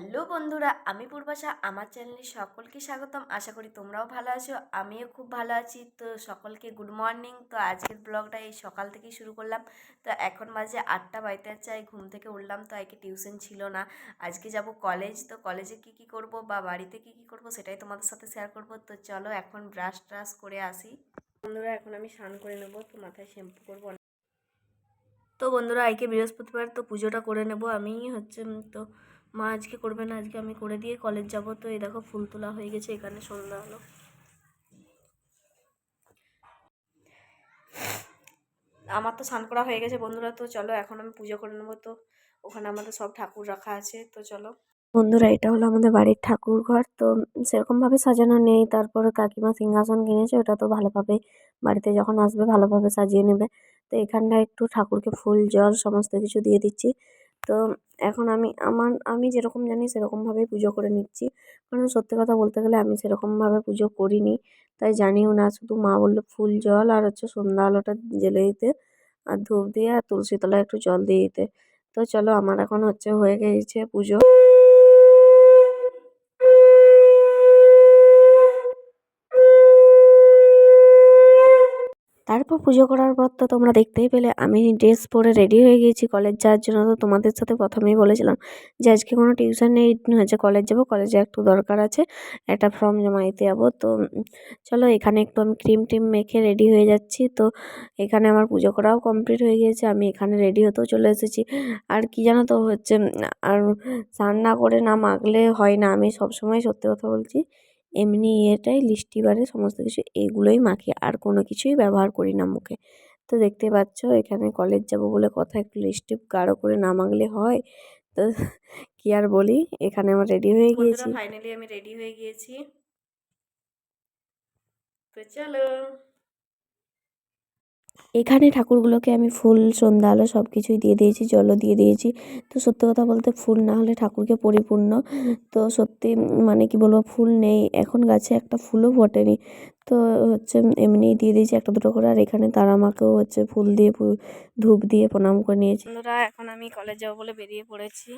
Hello বন্ধুরা, আমি পূর্বাশা। আমার চ্যানেলে সকলকে স্বাগতম। আশা করি তোমরাও ভালো আছো, আমিও খুব ভালো আছি। তো সকলকে গুড মর্নিং। তো আজকের ব্লগটা এই সকাল থেকেই শুরু করলাম। তো এখন মাঝে আটটা, বাড়িতে চাই, ঘুম থেকে উঠলাম তো আজকে টিউশন ছিল না। আজকে যাব কলেজ। তো কলেজে কি কি করব বা বাড়িতে কি কি করব সেটাই তোমাদের সাথে শেয়ার করব। তো চলো এখন ব্রাশ ট্রাশ করে আসি। বন্ধুরা, এখন আমি স্নান করে নেব। তো মাথায় শ্যাম্পু করব তো বন্ধুরা, আজকে বৃহস্পতিবার তো পুজোটা করে নেব। আমি হচ্ছে তো মা আজকে করবে না, আজকে আমি করে দিয়ে কলেজ যাব। তো এই দেখো, ফুল তোলা হয়ে গেছে এখানে, সন্ধ্যা হলো। আমার তো স্নান করা হয়ে গেছে বন্ধুরা, তো চলো এখন আমি পুজো করে নেব। তো ওখানে আমাদের সব ঠাকুর রাখা আছে, তো চলো। বন্ধুরা, এটা হলো আমাদের বাড়ির ঠাকুর ঘর। তো সেরকমভাবে সাজানো নেই, তারপরে কাকিমা সিংহাসন কিনেছে, ওটা তো ভালোভাবে বাড়িতে যখন আসবে ভালোভাবে সাজিয়ে নেবে। তো এখানটায় একটু ঠাকুরকে ফুল, জল, সমস্ত কিছু দিয়ে দিচ্ছি। তো এখন আমি, আমার, আমি যেরকম জানি সেরকমভাবেই পুজো করে নিচ্ছি। কারণ সত্যি কথা বলতে গেলে আমি সেরকমভাবে পুজো করিনি। তাই জানিও না, শুধু মা বলল ফুল জল আর হচ্ছে সন্ধ্যা আলোটা জ্বেলে দিতে আর ধূপ দিয়ে আর তুলসী তলায় একটু জল দিয়ে দিতে। তো চলো, আমার এখন হচ্ছে হয়ে গেছে পুজো। তারপর পুজো করার পর তো তোমরা দেখতেই পেলে, আমি ড্রেস পরে রেডি হয়ে গিয়েছি কলেজ যাওয়ার জন্য। তো তোমাদের সাথে প্রথমেই বলেছিলাম যে, আজকে কোনো টিউশন নেই হচ্ছে কলেজ যাব কলেজে একটু দরকার আছে, একটা ফর্ম জমা দিতে যাব। তো চলো এখানে একটু আমি ক্রিম টিম মেখে রেডি হয়ে যাচ্ছি। তো, এখানে আমার পুজো করাও কমপ্লিট হয়ে গিয়েছে, আমি এখানে রেডি হতেও চলে এসেছি। আর কি জানো তো হচ্ছে আর স্নান না করে না মাখলে হয় না, আমি সবসময় সত্যি কথা বলছি। এমনি এটাই লিস্টি বারে সমস্ত কিছু এগুলোই মাখি আর কোনো কিছুই ব্যবহার করি না মুখে। তো দেখতে পাচ্ছ এখানে কলেজ যাব বলে কথা একটু লিস্টি গাঢ় করে না মাখলে হয়? তো কি আর বলি এখানে আমার রেডি হয়ে গিয়েছি। ফাইনালি আমি রেডি হয়ে গিয়েছি। তো চলো। এখানে ঠাকুরগুলোকে আমি ফুল, সন্ধ্যা আলো সব কিছুই দিয়ে দিয়েছি, জলও দিয়ে দিয়েছি। তো সত্যি কথা বলতে ফুল না হলে ঠাকুরকে পরিপূর্ণ। তো সত্যি মানে কি বলব, ফুল নেই। এখন গাছে একটা ফুলও ফোটেনি। তো হচ্ছে এমনিই দিয়ে দিয়েছি একটা দুটো করে। আর এখানে তারা মাকেও হচ্ছে ফুল দিয়ে ধূপ দিয়ে প্রণাম করে নিয়েছি। বন্ধুরা, এখন আমি কলেজ যাব বলে বেরিয়ে পড়েছি।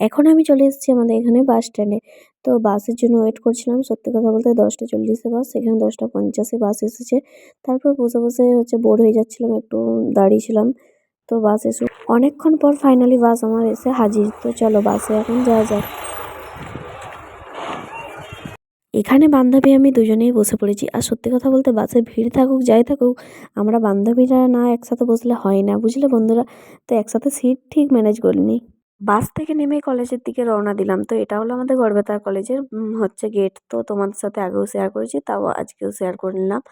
এখন আমি চলে এসেছি আমাদের এখানে বাস স্ট্যান্ডে তো বাসের জন্য ওয়েট করছিলাম, সত্যি কথা বলতে দশটা চল্লিশে বাস এখানে দশটা পঞ্চাশে বাস এসেছে। তারপর বসে বসে হচ্ছে বোর হয়ে যাচ্ছিলাম, একটু দাঁড়িয়েছিলাম। তো বাস এসে অনেকক্ষণ পর ফাইনালি বাস আমার এসে হাজির। তো চলো বাসে এখন যাওয়া যাক। এখানে বান্ধবী আমি দুজনেই বসে পড়েছি। আর সত্যি কথা বলতে বাসে ভিড় থাকুক, যাই থাকুক, আমরা বান্ধবীরা না একসাথে বসলে হয় না। বুঝলে বন্ধুরা? তো একসাথে সিট ঠিক ম্যানেজ করিনি বাস থেকে নেমে কলেজের দিকে রওনা দিলাম। তো এটা হলো আমাদের গড়বেতার কলেজের হচ্ছে গেট তো তোমাদের সাথে আগেও শেয়ার করেছি, তাও আজকেও শেয়ার করে নিলাম।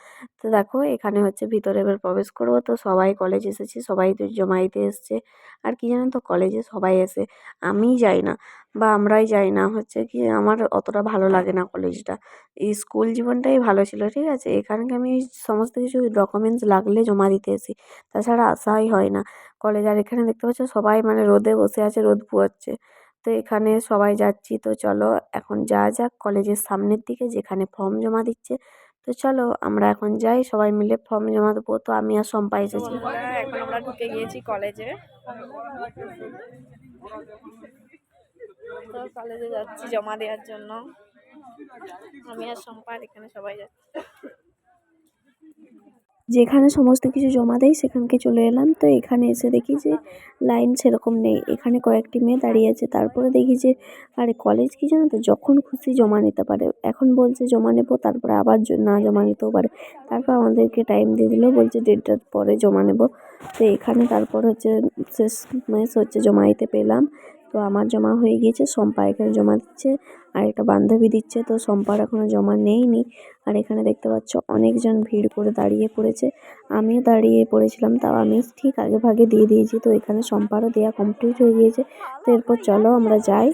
তো দেখো, এখানে হচ্ছে ভিতরে এবার প্রবেশ করব। তো সবাই কলেজ এসেছে, সবাই তো জমাইতে এসছে। আর কি জানো তো কলেজে সবাই এসে আমি যাই না। বা আমরাই যাই না, হচ্ছে কি আমার অতটা ভালো লাগে না কলেজটা। এই স্কুল জীবনটাই ভালো ছিল, ঠিক আছে? এখানকে আমি সমস্ত কিছু ডকুমেন্টস লাগলে জমা দিতে আসি তাছাড়া আসাই হয় না। কলেজ আর এখানে দেখতে পাচ্ছ সবাই মানে রোদে বসে আছে, রোদ পোয়াচ্ছে। তো এখানে সবাই যাচ্ছি, তো চলো এখন যা যাক কলেজের সামনের দিকে যেখানে ফর্ম জমা দিচ্ছে। তো চলো আমরা এখন যাই, সবাই মিলে ফর্ম জমা দেবো। তো আমি আর সম্পা এসেছি। এখন আমরা ঢুকে গিয়েছি কলেজে। কলেজে যাচ্ছি জমা দেওয়ার জন্য। আমি আর সম্পা আর এখানে সবাই যাচ্ছি। যেখানে সমস্ত কিছু জমা দেয় সেখানকে চলে এলাম। তো এখানে এসে দেখি যে লাইন সেরকম নেই। এখানে কয়েকটি মেয়ে দাঁড়িয়ে আছে। তারপরে দেখি যে, আরে কলেজ কি জানো তো? যখন খুশি জমা নিতে পারে। এখন বলছে জমা নেব, তারপরে আবার না জমা নিতেও পারে। তারপর আমাদেরকে টাইম দিয়ে দিল, বলছে দেড়টার পরে জমা নেব। তো এখানে তারপর হচ্ছে শেষ মেস হচ্ছে জমা দিতে পেলাম। তো আমার জমা হয়ে গিয়েছে, সম্পা এখানে জমা দিচ্ছে, আর একটা বান্ধবী দিচ্ছে, তো সম্পার এখনও জমা নেয়নি আর এখানে দেখতে পাচ্ছ অনেকজন ভিড় করে দাঁড়িয়ে পড়েছে। আমিও দাঁড়িয়ে পড়েছিলাম, তাও আমি ঠিক আগে ভাগে দিয়ে দিয়েছি, তো এখানে সম্পারও দেওয়া কমপ্লিট হয়ে গিয়েছে। তো এরপর চলো আমরা যাই।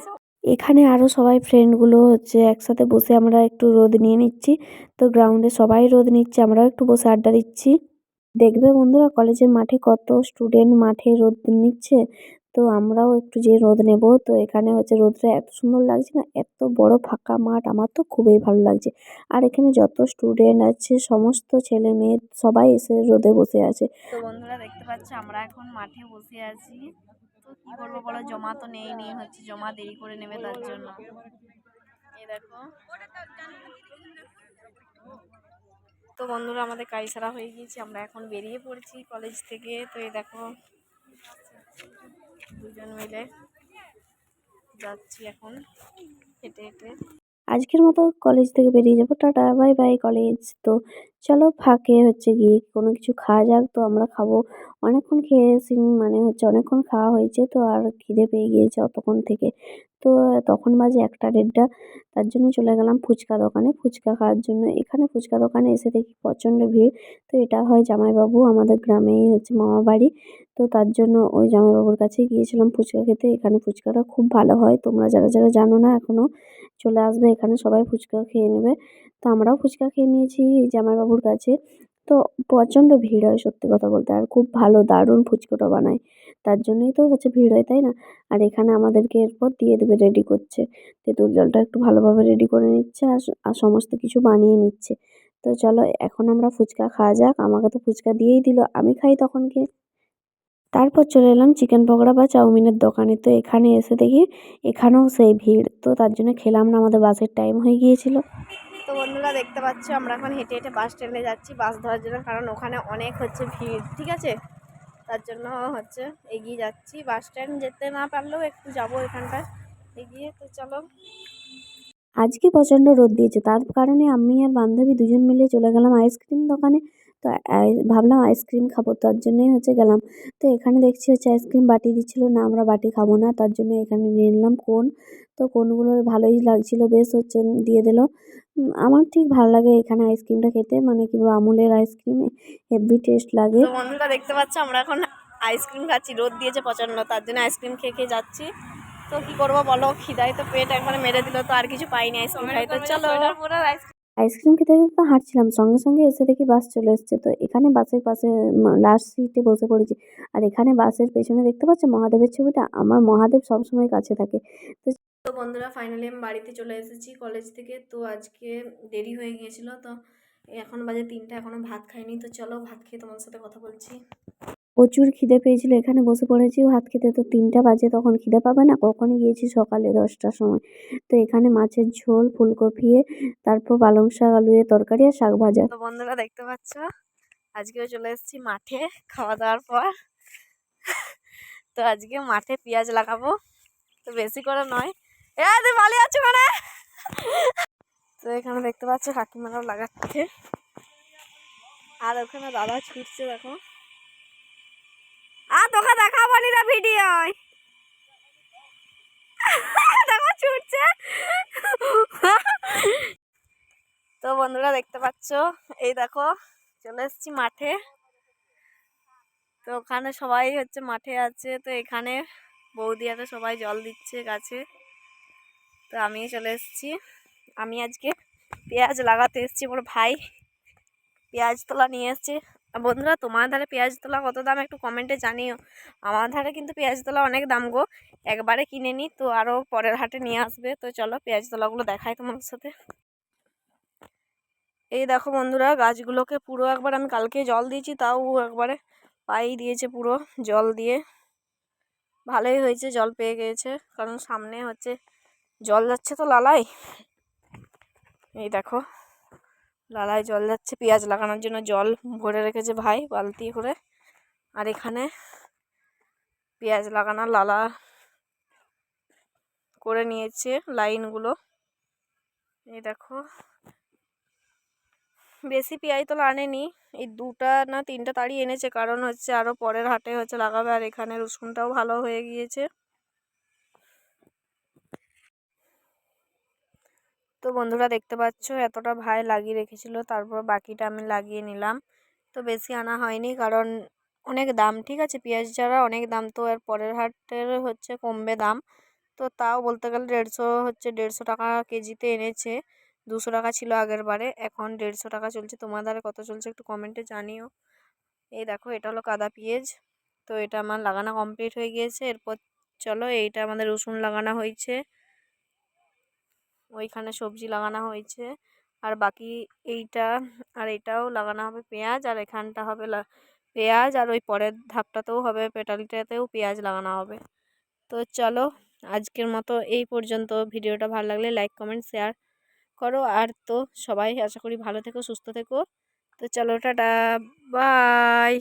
এখানে আরও সবাই ফ্রেন্ডগুলো হচ্ছে, একসাথে বসে আমরা একটু রোদ নিয়ে নিচ্ছি। তো গ্রাউন্ডে সবাই রোদ নিচ্ছে, আমরাও একটু বসে আড্ডা দিচ্ছি। দেখবে বন্ধুরা কলেজের মাঠে কত স্টুডেন্ট মাঠে রোদ নিচ্ছে? তো আমরাও একটু যেয়ে রোদ নেব। তো এখানে হচ্ছে রোদটা এত সুন্দর লাগছে না, এত বড় ফাঁকা মাঠ, আমার তো খুবই ভালো লাগছে। আর এখানে যত স্টুডেন্ট আছে, সমস্ত ছেলে মেয়ে সবাই এসে রোদে বসে আছে। তো বন্ধুরা দেখতে পাচ্ছ, আমরা এখন মাঠে বসে আছি। তো কি করব বলো, জমা তো নেই নি হচ্ছে, জমা দেরি করে নেবে তার জন্য। দেখো। তো বন্ধুরা আমাদের কাজ সারা হয়ে গিয়েছে, আমরা এখন বেরিয়ে পড়েছি কলেজ থেকে। তো এই দেখো দুজন মিলে যাচ্ছি এখন হেঁটে হেঁটে। আজকের মতো কলেজ থেকে বেরিয়ে যাব। টাটা বাই বাই কলেজ তো চলো ফাঁকে হচ্ছে গিয়ে কোনো কিছু খাওয়া যাক। তো আমরা খাব অনেকক্ষণ খেয়েছি মানে হচ্ছে অনেকক্ষণ খাওয়া হয়েছে। তো আর খিদে পেয়ে গিয়েছে অতক্ষণ থেকে। তো তখন বাজে একটা দেড়টা। তার জন্য চলে গেলাম ফুচকা দোকানে। ফুচকা খাওয়ার জন্য এখানে ফুচকা দোকানে এসে দেখি প্রচণ্ড ভিড়। তো এটা হয় জামাইবাবু আমাদের গ্রামেই হচ্ছে মামা বাড়ি। তো তার জন্য ওই জামাইবাবুর কাছে গিয়েছিলাম ফুচকা খেতে। এখানে ফুচকাটা খুব ভালো হয়। তোমরা যারা যারা জানো না এখনও চলে আসবে। এখানে সবাই ফুচকা খেয়ে নেবে। তো আমরাও ফুচকা খেয়ে নিয়েছি জামাইবাবুর কাছে। তো প্রচণ্ড ভিড় হয় সত্যি কথা বলতে। আর খুব ভালো, দারুণ ফুচকাটা বানায়। তার জন্যই তো হচ্ছে ভিড় হয়, তাই না? আর এখানে আমাদেরকে এরপর দিয়ে দেবে রেডি করছে। তেঁতুল জলটা একটু ভালোভাবে রেডি করে নিচ্ছে আর আর সমস্ত কিছু বানিয়ে নিচ্ছে। তো চলো, এখন আমরা ফুচকা খাওয়া যাক। আমাকে তো ফুচকা দিয়েই দিল, আমি খাই তখন কে তারপর চলে এলাম চিকেন পকোড়া বা চাউমিনের দোকানে। তো এখানে এসে দেখি, এখানেও সেই ভিড়। তো তার জন্য খেলাম না, আমাদের বাসের টাইম হয়ে গিয়েছিল। তো বন্ধুরা দেখতে পাচ্ছ, আমরা এখন হেঁটে হেঁটে বাস স্ট্যান্ডে যাচ্ছি। বাস ধরার জন্য, কারণ ওখানে অনেক হচ্ছে ভিড়, ঠিক আছে? তার জন্য হচ্ছে এগিয়ে যাচ্ছি। বাস স্ট্যান্ড যেতে না পারলেও একটু যাব এখানটায়। এগিয়ে তো চলো। আজকে প্রচণ্ড রোদ দিয়েছে, তার কারণে আমি আর বান্ধবী দুজন মিলে চলে গেলাম আইসক্রিম দোকানে। তো ভাবলাম আইসক্রিম খাব তার জন্যই হচ্ছে গেলাম। তো এখানে দেখছি হচ্ছে আইসক্রিম বাটি দিচ্ছিল না আমরা বাটি খাব না তার জন্য এখানে নিয়ে নিলাম কোন। তো কোনগুলো ভালোই লাগছিল বেশ হচ্ছে দিয়ে দিল। আমার ঠিক ভালো লাগে এখানে আইসক্রিমটা খেতে মানে কি বলব আমুলের আইসক্রিম হেভি টেস্ট লাগে। বন্ধুরা দেখতে পাচ্ছ আমরা এখন আইসক্রিম খাচ্ছি রোদ দিয়েছে প্রচণ্ড তার জন্য আইসক্রিম খেয়ে খেয়ে যাচ্ছি। তো কি করব বলো খিদাই তো পেট একবারে মেরে দিল তো আর কিছু পাইনি আইসক্রিম খাই তো চলো। আইসক্রিম খেতে খেতে তো হাঁটছিলাম। সঙ্গে সঙ্গে এসে দেখি বাস চলে এসছে। তো এখানে বাসের পাশে লাস্ট সিটে বসে পড়েছি। আর এখানে বাসের পেছনে দেখতে পাচ্ছ মহাদেবের ছবিটা? আমার মহাদেব সবসময় কাছে থাকে। তো বন্ধুরা ফাইনালি আমি বাড়িতে চলে এসেছি কলেজ থেকে। তো আজকে দেরি হয়ে গিয়েছিল। তো এখন বাজে তিনটা, এখনও ভাত খাইনি। তো চলো ভাত খেয়ে তোমার সাথে কথা বলছি। প্রচুর খিদে পেয়েছিল, এখানে বসে পড়েছি ভাত খেতে তো তিনটা বাজে, তখন খিদে পাবে না, কখন গিয়েছি? সকালে দশটার সময়। তো এখানে মাছের ঝোল, ফুলকপি, তারপর পালং শাক আলুয়ে তরকারি আর শাক ভাজা। তো বন্ধুরা দেখতে পাচ্ছ, আজকেও চলে এসেছি মাঠে খাওয়া দাওয়ার পর। তো আজকে মাঠে পেঁয়াজ লাগাবো, তো বেশি করে নয়। এ তুই ভালো আছো মানে তো এখানে দেখতে পাচ্ছ, কাকিমারাও লাগাচ্ছে। আর ওখানে দাদা ছুটছে দেখো। ছুটছে। তো বন্ধুরা, দেখতে পাচ্ছ? এই দেখো, চলে এসেছি মাঠে। তো ওখানে সবাই হচ্ছে মাঠে আছে। তো এখানে বৌদি আর সবাই জল দিচ্ছে গাছে। তো আমি চলে এসেছি। আমি আজকে পেঁয়াজ লাগাতে এসেছি, আমার ভাই পেঁয়াজ তোলা নিয়ে এসছে। বন্ধুরা তোমার ধারে পেঁয়াজ তোলা কত দাম একটু কমেন্টে জানিও। আমার ধারে কিন্তু পেঁয়াজ তোলা অনেক দাম গো। একবারে কিনে নিই তো আরও পরের হাটে নিয়ে আসবে। তো চলো পেঁয়াজ তোলাগুলো দেখাই তোমার সাথে। এই দেখো বন্ধুরা, গাছগুলোকে পুরো একবার আমি কালকে জল দিয়েছি, তাও একবারে পাই দিয়েছে পুরো জল দিয়ে। ভালোই হয়েছে, জল পেয়ে গিয়েছে কারণ সামনে হচ্ছে জল যাচ্ছে তো লালাই। এই দেখো। লালায় জল যাচ্ছে, পেঁয়াজ লাগানোর জন্য জল ভরে রেখেছে ভাই বালতি করে আর এখানে পেঁয়াজ লাগানোর লালা করে নিয়েছে লাইনগুলো। এই দেখো। বেশি পেঁয়াজ তো আনেনি, এই দুটা না তিনটা তাড়ি এনেছে, কারণ হচ্ছে আরও পরের হাটে হচ্ছে লাগাবে, আর এখানে রসুনটাও ভালো হয়ে গিয়েছে। তো বন্ধুরা দেখতে পাচ্ছ এতটা ভাই লাগিয়ে রেখেছিল, তারপর বাকিটা আমি লাগিয়ে নিলাম। তো বেশি আনা হয়নি কারণ অনেক দাম, ঠিক আছে? পেঁয়াজ ছাড়া অনেক দাম, তো এর পরের হাটের হচ্ছে কমবে দাম। তো তাও বলতে গেলে দেড়শো হচ্ছে দেড়শো টাকা কেজিতে এনেছে, দুশো টাকা ছিল আগের বারে, এখন দেড়শো টাকা চলছে। তোমার দ্বারা কত চলছে একটু কমেন্টে জানিও। এই দেখো, এটা হলো কাদা পেঁয়াজ। তো এটা আমার লাগানো কমপ্লিট হয়ে গিয়েছে। এরপর চলো, এইটা আমাদের রসুন লাগানো হয়েছে। ওইখানে সবজি লাগানো হয়েছে। আর বাকি এইটা, আর এটাও লাগানো হবে পেঁয়াজ, আর এখানটা হবে পেঁয়াজ, আর ওই পরের ধাপটাতেও হবে, পেটালিটাতেও পেঁয়াজ লাগানো হবে। তো চলো, আজকের মতো এই পর্যন্ত। ভিডিওটা ভালো লাগলে লাইক, কমেন্ট, শেয়ার করো। আর তো সবাই আশা করি ভালো থেকো, সুস্থ থেকো। তো চলো, টাটা, বাই।